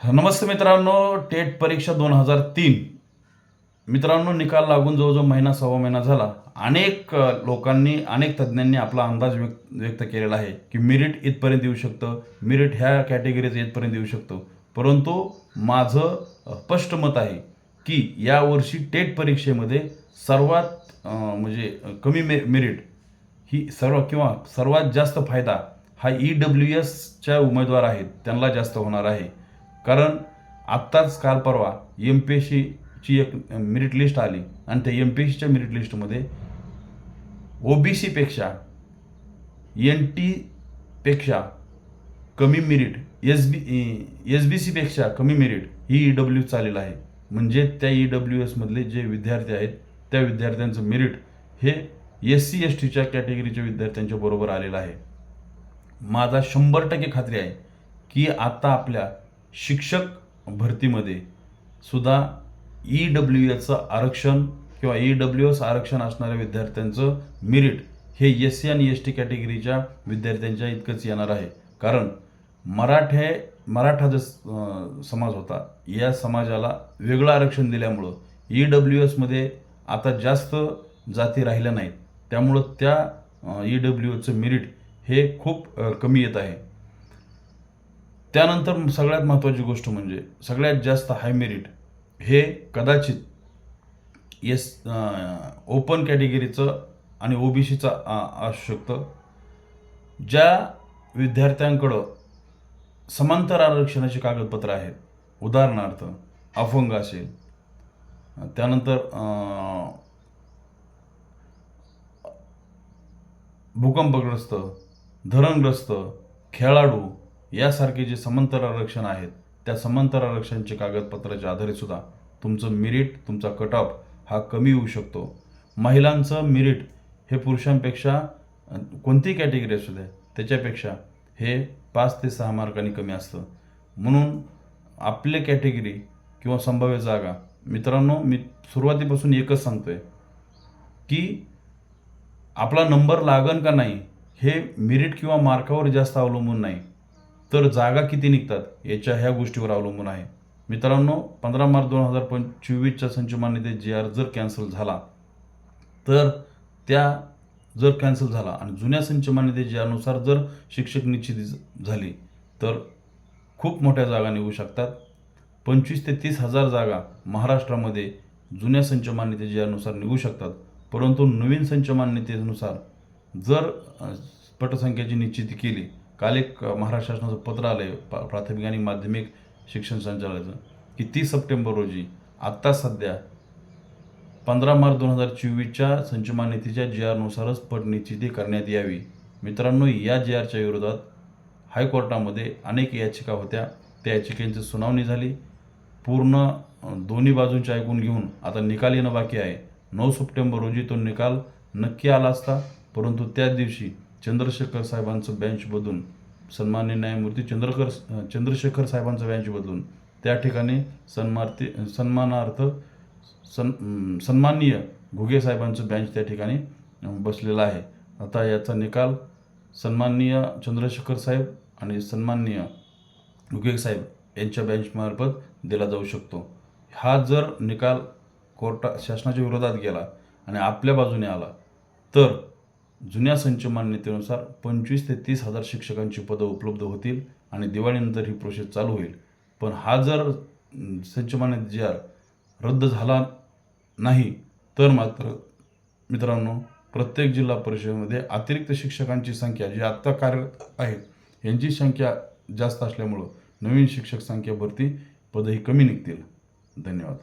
नमस्ते मित्रांनो टेट परीक्षा दोन हजार तीन. मित्रांनो निकाल लागून जवळजवळ महिना सव्वा महिना झाला. अनेक लोकांनी अनेक तज्ज्ञांनी आपला अंदाज व्यक्त व्यक्त केलेला आहे की मेरिट इथपर्यंत येऊ शकतं. मेरिट ह्या कॅटेगरीचं इथपर्यंत येऊ शकतं. परंतु माझं स्पष्ट मत आहे की यावर्षी टेट परीक्षेमध्ये सर्वात म्हणजे कमी मे मेरिट ही सर्व किंवा सर्वात जास्त फायदा हा ई डब्ल्यू एसच्या उमेदवार आहेत. त्यांना जास्त होणार आहे. कारण आत्ताच काल परवा एम पी एस सीची एक मेरिट लिस्ट आली आणि त्या एम पी एस सीच्या मेरिट लिस्टमध्ये ओ बी सीपेक्षा एन टीपेक्षा कमी merit S B S B सीपेक्षा कमी मेरिट ही ई डब्ल्यू चालेलं आहे. म्हणजे त्या ई डब्ल्यू एसमधले जे विद्यार्थी आहेत त्या विद्यार्थ्यांचं मेरिट हे एस सी एस टीच्या कॅटेगरीच्या विद्यार्थ्यांच्या बरोबर आलेलं आहे. माझा शंभर टक्के खात्री आहे की आता आपल्या शिक्षक भरतीमध्ये सुद्धा ई डब्ल्यू एचं आरक्षण किंवा ई डब्ल्यू एस आरक्षण असणाऱ्या विद्यार्थ्यांचं मिरिट हे एस सी आणि एस टी कॅटेगरीच्या विद्यार्थ्यांच्या इतकंच येणार आहे. कारण मराठे मराठा जो समाज होता या समाजाला वेगळं आरक्षण दिल्यामुळं ई डब्ल्यू एसमध्ये आता जास्त जाती राहिल्या नाहीत. त्यामुळं त्या ई डब्ल्यू एचं मिरिट हे खूप कमी येत आहे. त्यानंतर सगळ्यात महत्त्वाची गोष्ट म्हणजे सगळ्यात जास्त हाय मेरिट हे कदाचित एस ओपन कॅटेगरीचं आणि ओ बी सीचं असू शकतं. ज्या विद्यार्थ्यांकडं समांतर आरक्षणाची कागदपत्रं आहेत उदाहरणार्थ अपंग असेल त्यानंतर भूकंपग्रस्त धरणग्रस्त खेळाडू यासारखे जे समांतर आरक्षण आहेत त्या समांतर आरक्षणचे कागदपत्राच्या आधारे सुद्धा तुमचं मिरिट तुमचा कट ऑफ हा कमी होऊ शकतो. महिलांचं मिरिट हे पुरुषांपेक्षा कोणतीही कॅटेगरी असू द्या त्याच्यापेक्षा हे पाच ते सहा मार्कांनी कमी असतं. म्हणून आपले कॅटेगरी किंवा संभाव्य जागा मित्रांनो मी सुरुवातीपासून एकच सांगतोय की आपला नंबर लागन का नाही हे मिरिट किंवा मार्कावर जास्त अवलंबून नाही. तर जागा किती निघतात याच्या ह्या गोष्टीवर अवलंबून आहे. मित्रांनो पंधरा मार्च दोन हजार पंचवीसच्या संच जे जी आर जर कॅन्सल झाला तर त्या जर कॅन्सल झाला आणि जुन्या संचमान्यते जे आरनुसार जर शिक्षक निश्चित झाली तर खूप मोठ्या जागा निघू शकतात. पंचवीस ते तीस हजार जागा महाराष्ट्रामध्ये जुन्या संचमान्यते जे आरनुसार निघू शकतात. परंतु नवीन संचमान्यतेनुसार जर पटसंख्याची पटसंख्येची निश्चिती केली काल एक महाराष्ट्र शासनाचं पत्र आलं आहे प्राथमिक आणि माध्यमिक शिक्षण संचालनाचं की तीस सप्टेंबर रोजी आत्ता सध्या पंधरा मार्च दोन हजार चोवीसच्या संचमान नीतीच्या जी आरनुसारच पटनिश्चिती करण्यात यावी. मित्रांनो या जी आरच्या विरोधात हायकोर्टामध्ये अनेक याचिका होत्या. त्या याचिकेंची सुनावणी झाली. पूर्ण दोन्ही बाजूंचे ऐकून घेऊन आता निकाल येणं बाकी आहे. नऊ सप्टेंबर रोजी तो निकाल नक्की आला असता परंतु त्याच दिवशी चंद्रशेखर साहेबांचं बेंच बदलून सन्मान्य न्यायमूर्ती चंद्रकर चंद्रशेखर साहेबांचं बेंच बदलून त्या ठिकाणी सन्मार्ती सन्मानार्थ सन सन्माननीय घुगे साहेबांचं बेंच त्या ठिकाणी बसलेलं आहे. आता याचा निकाल सन्माननीय चंद्रशेखर साहेब आणि सन्माननीय घुगे साहेब यांच्या बेंचमार्फत दिला जाऊ शकतो. हा जर निकाल कोर्टा शासनाच्या विरोधात गेला आणि आपल्या बाजूने आला तर जुन्या संचमान्यतेनुसार पंचवीस ते तीस हजार शिक्षकांची पदं उपलब्ध होतील आणि दिवाळीनंतर ही प्रोसेस चालू होईल. पण हा जर संचमान्य जर रद्द झाला नाही तर मात्र मित्रांनो प्रत्येक जिल्हा परिषदेमध्ये अतिरिक्त शिक्षकांची संख्या जी आत्ता कार्यरत आहेत यांची संख्या जास्त असल्यामुळं नवीन शिक्षक संख्या भरती पदही कमी निघतील. धन्यवाद.